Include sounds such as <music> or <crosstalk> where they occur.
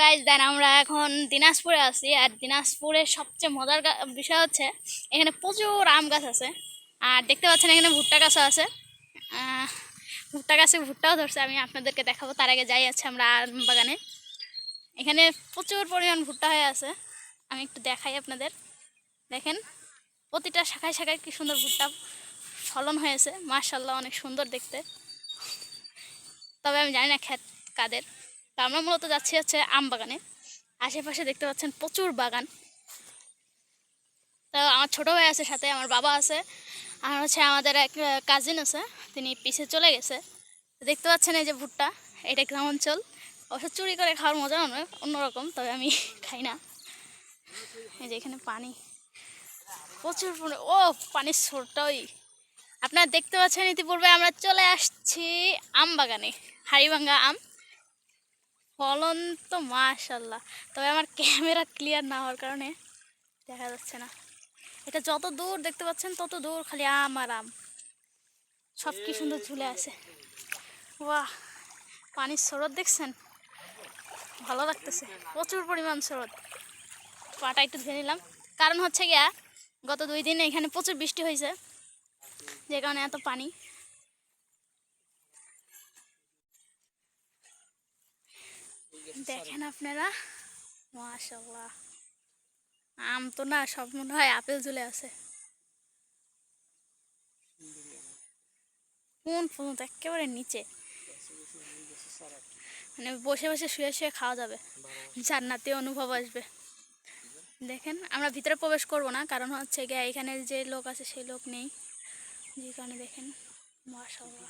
Guys দেন আমরা এখন দিনাজপুরে আছি আর দিনাজপুরের সবচেয়ে মজার বিষয় হচ্ছে এখানে প্রচুর আম গাছ আছে। আর দেখতে পাচ্ছেন এখানে ভুট্টা গাছও আছে। ভুট্টা গাছে ভুট্টাও ধরছে, আমি আপনাদেরকে দেখাবো, তার আগে যাই আছে আমরা আম বাগানে। এখানে প্রচুর পরিমাণ ভুট্টা হয়ে আছে। আমি একটু দেখাই আপনাদের। দেখেন, প্রতিটা শাখায় শাখায় কি সুন্দর ভুট্টা ফলন হয়েছে। মার্শাল্লাহ অনেক সুন্দর দেখতে। তবে আমি জানি না খ্যাত কাদের। তো আমরা মূলত যাচ্ছি হচ্ছে আম বাগানে। আশেপাশে দেখতে পাচ্ছেন প্রচুর বাগান। তো আমার ছোটো ভাই আছে সাথে, আমার বাবা আছে, আর হচ্ছে আমাদের এক কাজিন আছে, তিনি পিছে চলে গেছে। দেখতে পাচ্ছেন এই যে ভুট্টা, এটা গ্রাম অঞ্চল। অবশ্য চুরি করে খাওয়ার মজা অন্য অন্যরকম, তবে আমি <laughs> খাই না। এই যে এখানে পানি। প্রচুর পরি- ও, পানির স্রোতটাই আপনারা দেখতে পাচ্ছেন ইতিপূর্বে আমরা চলে আসছি আম বাগানে, হাড়িভাঙ্গা আম। ফলন তো মাশাল্লাহ তবে আমার ক্যামেরা ক্লিয়ার না হওয়ার কারণে দেখা যাচ্ছে না। এটা যত দূর দেখতে পাচ্ছেন, তত দূর খালি আম আর আম। সব কি সুন্দর ঝুলে আছে। বাহ, পানির স্রোত দেখছেন? ভালো লাগতেছে। প্রচুর পরিমাণ স্রোত। পাটা একটু ধুয়ে নিলাম। কারণ হচ্ছে গিয়া, গত দুই দিন এখানে প্রচুর বৃষ্টি হয়েছে। যে কারণে এত পানি। দেখেন আপনারা? মাশাল্লাহ আম তো না, সব মনে হয় আপেল ঝুলে আছে। কোন পর্যন্ত একেবারে নিচে। মানে বসে বসে শুয়ে শুয়ে খাওয়া যাবে। জান্নাতি অনুভব আসবে। দেখেন, আমরা ভিতরে প্রবেশ করব না, কারণ হচ্ছে গিয়ে এখানে যে লোক আছে, সেই লোক নেই। যে কারণে দেখেন মাশাল্লাহ